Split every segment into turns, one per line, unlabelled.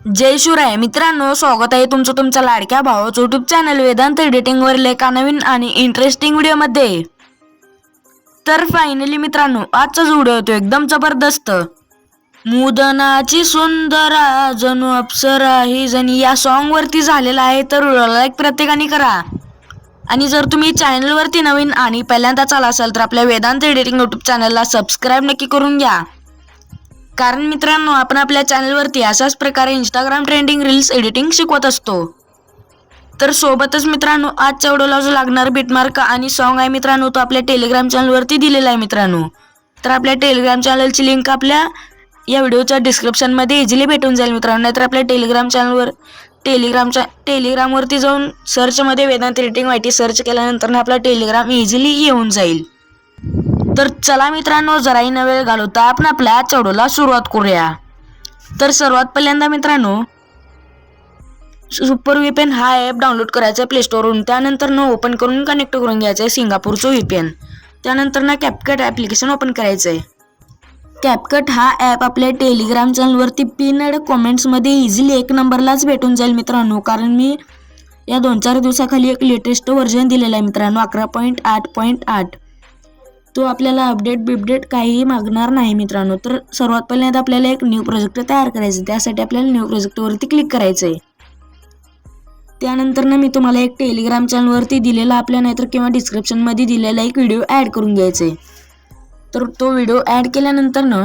जय शिवराय. मित्रांनो स्वागत आहे तुमचं तुमच्या लाडक्या भावाचं युट्यूब चॅनल वेदांत एडिटिंगवरील एका नवीन आणि इंटरेस्टिंग व्हिडिओमध्ये तर फायनली मित्रांनो आजचा व्हिडिओ होतो एकदम जबरदस्त. मुदनाची सुंदरा जणू अप्सरा ही जणी या सॉन्गवरती झालेला आहे तर लाईक प्रत्येकाने करा. आणि जर तुम्ही चॅनलवरती नवीन आणि पहिल्यांदाच आला असाल तर आपल्या वेदांत एडिटिंग युट्यूब चॅनलला सबस्क्राईब नक्की करून घ्या. कारण मित्रांनो आपण आपल्या चॅनलवरती अशाच प्रकारे इंस्टाग्राम ट्रेंडिंग रील्स एडिटिंग शिकवत असतो. तर सोबतच मित्रांनो आजच्या व्हिडिओला जो लागणार बिटमार्क आणि सॉन्ग आहे मित्रांनो तो आपल्या टेलिग्राम चॅनलवरती दिलेला आहे मित्रांनो. तर आपल्या टेलिग्राम चॅनलची लिंक आपल्या या व्हिडिओच्या डिस्क्रिप्शनमध्ये इझिली भेटून जाईल मित्रांनो. नाहीतर आपल्या टेलिग्राम चॅनलवर टेलिग्रामच्या टेलिग्रामवरती जाऊन सर्चमध्ये वेदांत एडिटिंग वाईटी सर्च केल्यानंतर आपला टेलिग्राम इझिली येऊन जाईल. तर चला मित्रांनो जराही न वेळ घालवता आपण आपल्या चढूला सुरुवात करूया. तर सर्वात पहिल्यांदा मित्रांनो सुपर व्हीपीएन हा ॲप डाउनलोड करायचा आहे प्लेस्टोरवरून त्यानंतर न ओपन करून कनेक्ट करून घ्यायचं आहे सिंगापूरचं व्हीपेन त्यानंतर ना कॅपकट ॲप्लिकेशन ओपन करायचं आहे. कॅपकट हा ॲप आपल्या टेलिग्राम चॅनलवरती पिनड कॉमेंट्समध्ये इझिली एक नंबरलाच भेटून जाईल मित्रांनो. कारण मी या दोन चार दिवसाखाली एक लेटेस्ट व्हर्जन दिलेला आहे मित्रांनो अकरा पॉईंट आठ पॉईंट आठ. तो आपल्याला अपडेट बिपडेट काहीही मागणार नाही मित्रांनो. तर सर्वात पहिल्यांदा आपल्याला एक न्यू प्रोजेक्ट तयार करायचं आहे. त्यासाठी आपल्याला न्यू प्रोजेक्टवरती क्लिक करायचं आहे त्यानंतर ना मी तुम्हाला एक टेलिग्राम चॅनलवरती दिलेला आपल्या नाहीतर किंवा डिस्क्रिप्शनमध्ये दिलेला एक व्हिडिओ ॲड करून घ्यायचा आहे तर तो व्हिडिओ ॲड केल्यानंतर ना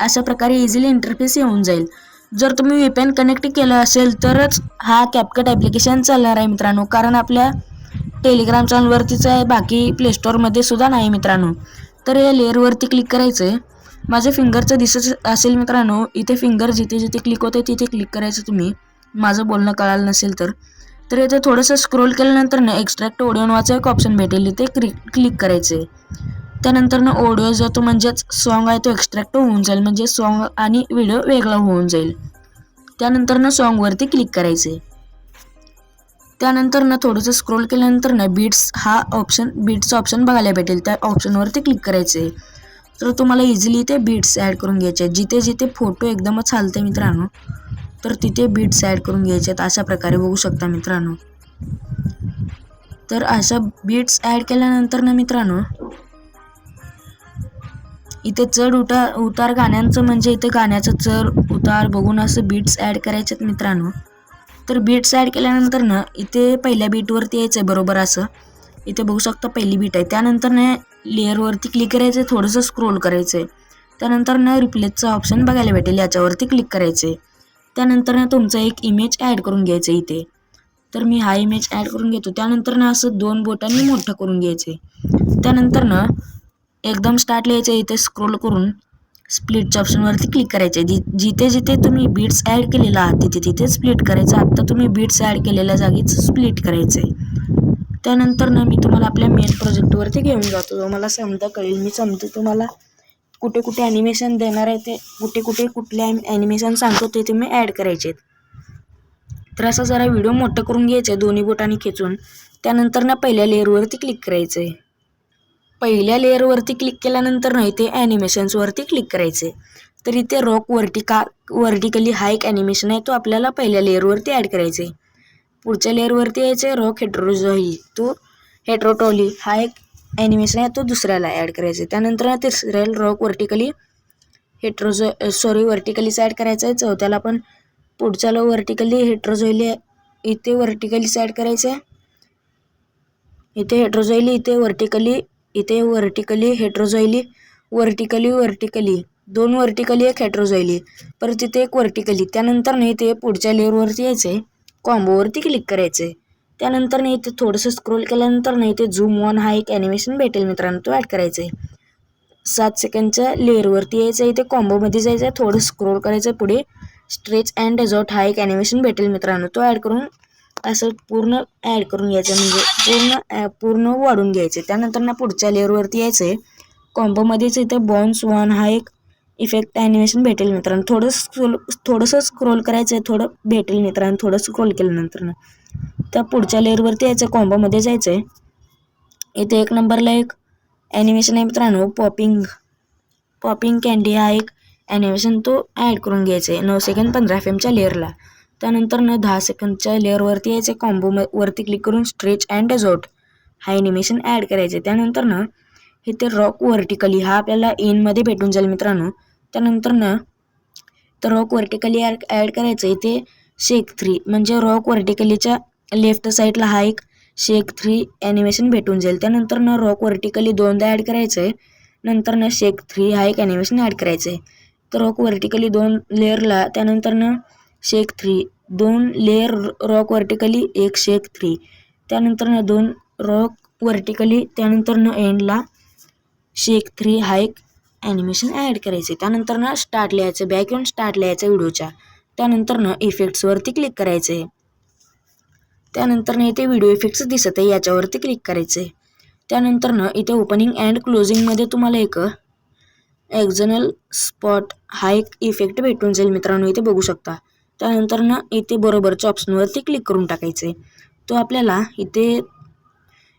अशा प्रकारे इझिली इंटरफेस येऊन जाईल. जर तुम्ही व्हीपीएन कनेक्ट केलं असेल तरच हा कॅपकट ॲप्लिकेशन चालणार आहे मित्रांनो. कारण आपल्या टेलिग्राम चॅनलवरतीच आहे बाकी प्लेस्टोअरमध्ये सुद्धा नाही मित्रांनो. तर या लेअरवरती क्लिक करायचं आहे माझ्या फिंगरचं दिसत असेल मित्रांनो इथे फिंगर जिथे जिथे क्लिक होते तिथे क्लिक करायचं तुम्ही. माझं बोलणं कळालं नसेल तर. तर इथे थोडंसं स्क्रोल केल्यानंतर ना एक्स्ट्रॅक्ट ओडिओ नावाचं एक ऑप्शन भेटेल. इथे क्लिक क्लिक करायचं आहे त्यानंतर ना ऑडिओ जो तो म्हणजेच सॉन्ग आहे तो एक्स्ट्रॅक्ट होऊन जाईल. म्हणजे सॉन्ग आणि व्हिडिओ वेगळा होऊन जाईल. त्यानंतर ना सॉन्गवरती क्लिक करायचं आहे त्यानंतर ना थोडंसं स्क्रोल केल्यानंतर ना बीट्स हा ऑप्शन बीट्सचा ऑप्शन बघायला भेटेल. त्या ऑप्शनवरती क्लिक करायचं आहे तर तुम्हाला इझिली ते बीट्स ॲड करून घ्यायचे आहेत. जिथे जिथे फोटो एकदमच हालते मित्रांनो तर तिथे बीट्स ॲड करून घ्यायचे आहेत. अशा प्रकारे बघू शकता मित्रांनो. तर अशा बीट्स ॲड केल्यानंतर ना मित्रांनो इथे चढ उतार उतार गाण्यांचं म्हणजे इथे गाण्याचं चढ उतार बघून असं बीट्स ॲड करायचे आहेत मित्रांनो. तर बीट्स ॲड केल्यानंतर ना इथे पहिल्या बीटवरती यायचं आहे बरोबर असं. इथे बघू शकता पहिली बीट आहे. त्यानंतर ना लेअरवरती क्लिक करायचं आहे थोडंसं स्क्रोल करायचं आहे त्यानंतर ना रिप्लेसचं ऑप्शन बघायला भेटेल याच्यावरती क्लिक करायचं आहे त्यानंतर ना तुमचा एक इमेज ॲड करून घ्यायचं आहे इथे. तर मी हा इमेज ॲड करून घेतो. त्यानंतर ना असं दोन बोटांनी मोठं करून घ्यायचं आहे त्यानंतर ना एकदम स्टार्ट लिहायचं इथे स्क्रोल करून. स्प्लिटच्या ऑप्शनवरती क्लिक करायचं. आहे जि जिथे जिथे तुम्ही बीट्स ॲड केलेला आहात तिथे तिथे स्प्लिट करायचं. आत्ता तुम्ही बीट्स ॲड केलेल्या जागीच स्प्लिट करायचं आहे त्यानंतर ना मी तुम्हाला आपल्या मेन प्रोजेक्टवरती घेऊन जातो. जो मला समजा कळेल. मी समजा तुम्हाला कुठे कुठे ॲनिमेशन देणार आहे ते कुठे कुठे कुठले ॲनिमेशन सांगतो ते तुम्ही ॲड करायचे. आहेत तर असं जरा व्हिडिओ मोठं करून घ्यायचं आहे दोन्ही बोटांनी खेचून. त्यानंतर ना पहिल्या लेअरवरती क्लिक करायचं आहे पहिल्या लेअरवरती क्लिक केल्यानंतर ना इथे ॲनिमेशन्सवरती क्लिक करायचे. तर इथे रॉक वर्टिका वर्टिकली हा एक ॲनिमेशन आहे तो आपल्याला पहिल्या लेअरवरती ॲड करायचा. आहे पुढच्या लेअरवरती यायचे रॉक हेट्रोझॉई तो हेट्रोटॉली हा एक ॲनिमेशन आहे तो दुसऱ्याला ॲड करायचा. आहे त्यानंतर ना तिसऱ्याला रॉक वर्टिकली हेट्रोझो सॉरी वर्टिकलीच ॲड करायचा आहे चौथ्याला पण पुढच्याला वर्टिकली हेट्रोझॉईली इथे वर्टिकलीच ॲड करायचं आहे इथे हेट्रोझॉईली इथे वर्टिकली इथे वर्टिकली हेट्रोझॉईली वर्टिकली वर्टिकली दोन वर्टिकली एक हेट्रोझॉईली परत तिथे एक वर्टिकली त्यानंतर नाही ते पुढच्या लेअरवरती यायचं आहे कॉम्बोवरती क्लिक करायचं आहे त्यानंतर नाही ते थोडंसं स्क्रोल केल्यानंतर नाही ते झूम वन हा एक ॲनिमेशन भेटेल मित्रांनो तो ॲड करायचा आहे सात सेकंडच्या लेअरवरती यायचं आहे ते कॉम्बोमध्ये जायचं आहे थोडं स्क्रोल करायचं आहे पुढे. स्ट्रेच अँड डेझॉर्ट हा एक ॲनिमेशन भेटेल मित्रांनो तो ॲड करून असं पूर्ण ॲड करून घ्यायचं. म्हणजे पूर्ण पूर्ण वाढून घ्यायचं. त्यानंतर ना पुढच्या लेअरवरती यायचं आहे कॉम्बोमध्येच इथे बॉन्स वन हा एक इफेक्ट ॲनिमेशन भेटेल मित्रांनो. थोडं स्क्रोल थोडंसं स्क्रोल करायचं आहे थोडं भेटेल मित्रांनो. थोडं स्क्रोल केल्यानंतर ना. त्या पुढच्या लेअरवरती यायचं कॉम्बोमध्ये जायचं आहे इथे एक नंबरला एक ॲनिमेशन आहे मित्रांनो पॉपिंग पॉपिंग कॅन्डी हा एक ॲनिमेशन तो ॲड करून घ्यायचं आहे नऊ सेकंड पंधरा एफ एमच्या लेअरला त्यानंतर न दहा सेकंदच्या लेअरवरती यायचे कॉम्बो वरती क्लिक करून स्ट्रेच अँड डेझॉर्ट हा ॲनिमेशन ॲड करायचं. आहे त्यानंतर ना इथे रॉक वर्टिकली हा आपल्याला इनमध्ये भेटून जाईल मित्रांनो. त्यानंतर ना तर रॉक वर्टिकली ॲड ॲड करायचं. आहे इथे शेक थ्री म्हणजे रॉक वर्टिकलीच्या लेफ्ट साईडला हा एक शेक थ्री ॲनिमेशन भेटून जाईल. त्यानंतर ना रॉक वर्टिकली दोनदा ॲड करायचं आहे नंतर ना शेक थ्री हा एक ॲनिमेशन ॲड करायचं आहे तर रॉक वर्टिकली दोन लेअरला त्यानंतर ना शेक थ्री. दोन लेअर रॉक वर्टिकली एक शेक थ्री. त्यानंतर ना दोन रॉक वर्टिकली त्यानंतर ना एंडला शेक थ्री हा एक ॲनिमेशन ॲड करायचे त्यानंतर ना स्टार्ट लिहायचं बॅक येऊन स्टार्ट लिहायचं व्हिडिओच्या. त्यानंतर ना इफेक्ट्सवरती क्लिक करायचं आहे त्यानंतर ना इथे व्हिडिओ इफेक्ट्स दिसत आहे याच्यावरती क्लिक करायचं आहे त्यानंतर ना इथे ओपनिंग अँड क्लोजिंगमध्ये तुम्हाला एक एक्झनल स्पॉट हा एक इफेक्ट भेटून जाईल मित्रांनो. इथे बघू शकता. त्यानंतर ना इथे बरोबरच्या ऑप्शनवरती क्लिक करून टाकायचं. आहे तो आपल्याला इथे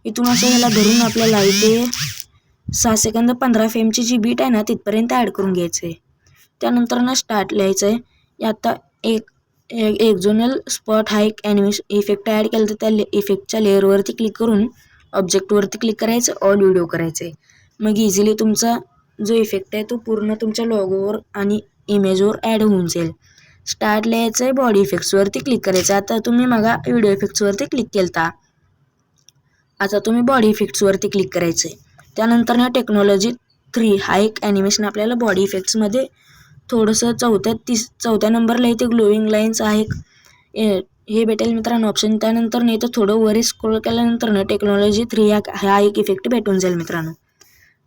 इथून असं याला धरून आपल्याला इथे सहा सेकंद पंधरा फेमची जी बीट आहे ना तिथपर्यंत ॲड करून घ्यायचं. आहे त्यानंतर ना स्टार्ट लिहायचं आहे. आता एक एक झोनल स्पॉट हा एक ॲनिमेश इफेक्ट ॲड केला तर त्या ले इफेक्टच्या लेअरवरती क्लिक करून ऑब्जेक्टवरती क्लिक करायचं ऑल व्हिडिओ करायचं. आहे मग इझिली तुमचा जो इफेक्ट आहे तो पूर्ण तुमच्या लॉगोवर आणि इमेजवर ॲड होऊन जाईल. स्टार्ट लिहायचं आहे बॉडी इफेक्ट्सवरती क्लिक करायचं. आता तुम्ही मगा व्हिडिओ इफेक्ट्सवरती क्लिक केलता. आता तुम्ही बॉडी इफेक्ट्सवरती क्लिक करायचं आहे त्यानंतर ना टेक्नॉलॉजी थ्री हा एक ॲनिमेशन आपल्याला बॉडी इफेक्ट्समध्ये थोडंसं चौथ्या तीस चौथ्या नंबरला इथे ग्लोविंग लाईन्स आहे हे भेटेल मित्रांनो ऑप्शन त्यानंतर नाही तर थोडं वरी स्क्रोल केल्यानंतर ना टेक्नॉलॉजी थ्री ह्या हा एक इफेक्ट भेटून जाईल मित्रांनो.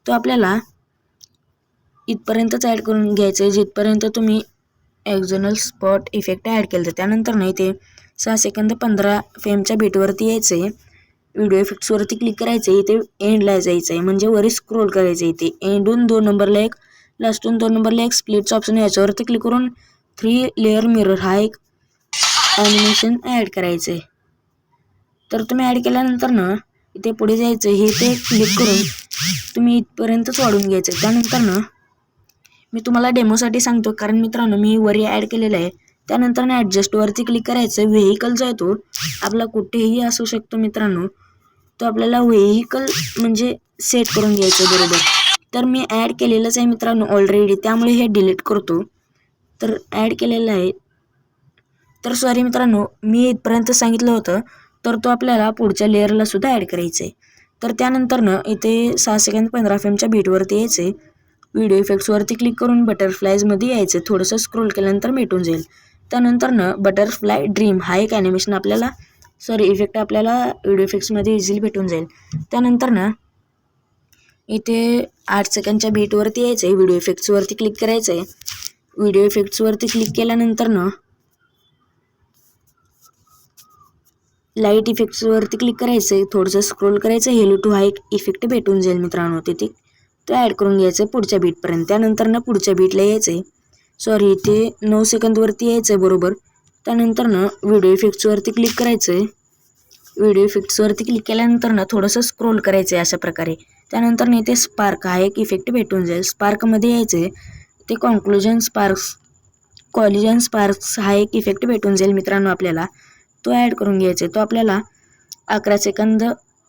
तो आपल्याला इथपर्यंतच ॲड करून घ्यायचं आहे जिथपर्यंत तुम्ही एक्झोनल स्पॉट इफेक्ट ॲड केलं तर त्यानंतर नाही ते सहा सेकंद पंधरा फेमच्या बीटवरती यायचं आहे व्हिडिओ इफेक्ट्सवरती क्लिक करायचं आहे इथे एंडला जायचं आहे म्हणजे वरी स्क्रोल करायचं आहे इथे एंडून दोन नंबरला एक लास्टून दोन नंबरला एक स्प्लिटचं ऑप्शन याच्यावरती क्लिक करून थ्री लेअर मिरर हा एक ॲनिमेशन ॲड करायचं आहे तर तुम्ही ॲड केल्यानंतर ना इथे पुढे जायचं हे ते क्लिक करून तुम्ही इथपर्यंतच वाढून घ्यायचं त्यानंतर ना मी तुम्हाला डेमोसाठी सांगतो कारण मित्रांनो मी वरी ॲड केलेलं आहे. त्यानंतर ना ॲडजस्टवरती क्लिक करायचं व्हेकल जो आहे तो आपला कुठेही असू शकतो मित्रांनो तो आपल्याला व्हेकल म्हणजे सेट करून घ्यायचं बरोबर. तर मी ॲड केलेलंच आहे मित्रांनो ऑलरेडी त्यामुळे हे डिलीट करतो. तर ॲड केलेलं आहे. तर सॉरी मित्रांनो मी इथपर्यंत सांगितलं होतं तर तो आपल्याला पुढच्या लेअरला सुद्धा ॲड करायचं आहे तर त्यानंतरनं इथे सहा सेकंद पंधरा फेमच्या बीटवरती यायचं आहे व्हिडिओ इफेक्ट्सवरती क्लिक करून बटरफ्लायजमध्ये यायचं. थोडंसं स्क्रोल केल्यानंतर भेटून जाईल. त्यानंतरनं बटरफ्लाय ड्रीम हा एक ॲनिमेशन आपल्याला सॉरी इफेक्ट आपल्याला व्हिडिओ इफेक्ट्समध्ये इझिली भेटून जाईल. त्यानंतर ना इथे आठ सेकंडच्या बीटवरती यायचं आहे व्हिडिओ इफेक्ट्सवरती क्लिक करायचं आहे व्हिडिओ इफेक्ट्सवरती क्लिक केल्यानंतर ना लाइट इफेक्ट्सवरती क्लिक करायचं आहे थोडंसं स्क्रोल करायचं हेलो टू हा एक इफेक्ट भेटून जाईल मित्रांनो तिथे. तो ॲड करून घ्यायचं आहे पुढच्या बीटपर्यंत त्यानंतर ना पुढच्या बीटला यायचं आहे सॉरी इथे नऊ सेकंदवरती यायचं आहे बरोबर. त्यानंतर ना व्हिडिओ इफेक्ट्सवरती क्लिक करायचं आहे व्हिडिओ इफेक्ट्सवरती क्लिक केल्यानंतर ना थोडंसं स्क्रोल करायचं आहे अशा प्रकारे. त्यानंतर ना इथे स्पार्क हा एक इफेक्ट भेटून जाईल. स्पार्कमध्ये यायचं आहे ते कॉन्क्लुजन स्पार्क्स कॉलिजन स्पार्क्स हा एक इफेक्ट भेटून जाईल मित्रांनो आपल्याला. तो ॲड करून घ्यायचा आहे तो आपल्याला अकरा सेकंद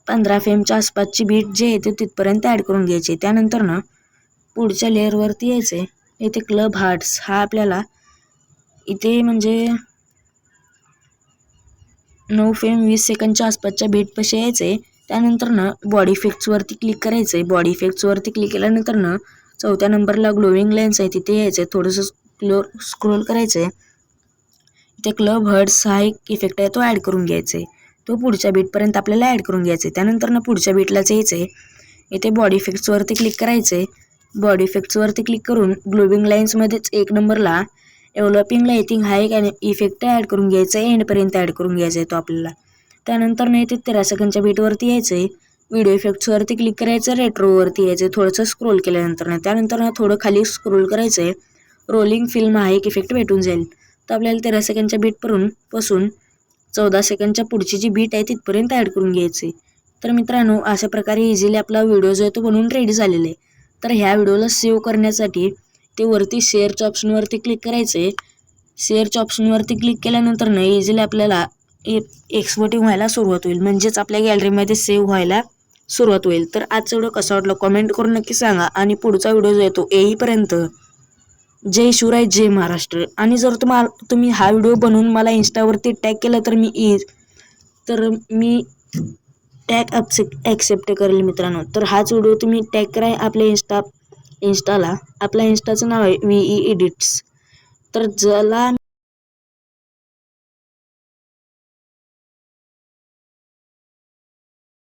पंधरा फेमच्या आसपासची बीट जे आहे ते तिथपर्यंत ॲड करून घ्यायची. त्यानंतर ना पुढच्या लेअरवरती यायचे इथे क्लब हार्ट्स हा आपल्याला इथे म्हणजे नऊ फेम वीस सेकंडच्या आसपासच्या बीटपाशी यायचे त्यानंतर ना बॉडी इफेक्ट्सवरती क्लिक करायचं आहे बॉडी इफेक्ट्सवरती क्लिक केल्यानंतर ना चौथ्या नंबरला ग्लोविंग लेन्स आहे तिथे यायचं आहे थोडंसं क्लो स्क्रोल करायचं आहे इथे क्लब हर्ड्स हा एक इफेक्ट आहे तो ॲड करून घ्यायचा आहे तो पुढच्या बीटपर्यंत आपल्याला ॲड करून घ्यायचा आहे त्यानंतर ना पुढच्या बीटलाच यायचं आहे इथे बॉडी इफेक्ट्सवरती क्लिक करायचं आहे बॉडी इफेक्ट्सवरती क्लिक करून ग्लोबिंग लाईन्समध्येच एक नंबरला डेव्हलपिंग लायटिंग हा एक इफेक्ट ॲड करून घ्यायचा आहे एंडपर्यंत ॲड करून घ्यायचा आहे तो आपल्याला. त्यानंतर नाही ते तेरा सेकंडच्या बीटवरती यायचं आहे व्हिडिओ इफेक्ट्सवरती क्लिक करायचं. रेट्रोवरती यायचं आहे थोडंसं स्क्रोल केल्यानंतर ना. त्यानंतर ना थोडं खाली स्क्रोल करायचं आहे रोलिंग फिल्म हा एक इफेक्ट भेटून जाईल. तर आपल्याला तेरा सेकंडच्या बीटवरून पासून चौदा सेकंडच्या पुढची जी बीट आहे तिथपर्यंत ॲड करून घ्यायची तर मित्रांनो अशा प्रकारे इझिली आपला व्हिडिओ जो आहे तो बनवून रेडी झालेला आहे. तर ह्या व्हिडिओला सेव्ह करण्यासाठी ते वरती शेअरच्या ऑप्शनवरती क्लिक करायचे शेअरच्या ऑप्शनवरती क्लिक केल्यानंतर ना इझिली आपल्याला एक्सपोर्टिंग व्हायला सुरुवात होईल. म्हणजेच आपल्या गॅलरीमध्ये सेव्ह व्हायला सुरुवात होईल. तर आजचा व्हिडिओ कसा वाटला कमेंट करून नक्की सांगा. आणि पुढचा व्हिडिओ जो येतो येईपर्यंत जय शिवराय जय महाराष्ट्र. आणि जर तुम्हाला तुम्ही हा व्हिडिओ बनवून मला इंस्टावरती टॅग केला तर मी येईल तर मी टॅग ॲक्सेप्ट ॲक्सेप्ट करेल मित्रांनो. तर हाच व्हिडिओ तुम्ही टॅग करा आपल्या इंस्टा इंस्टाला. आपल्या इंस्टाचं नाव आहे व्ही ई एडिट्स तर ज्याला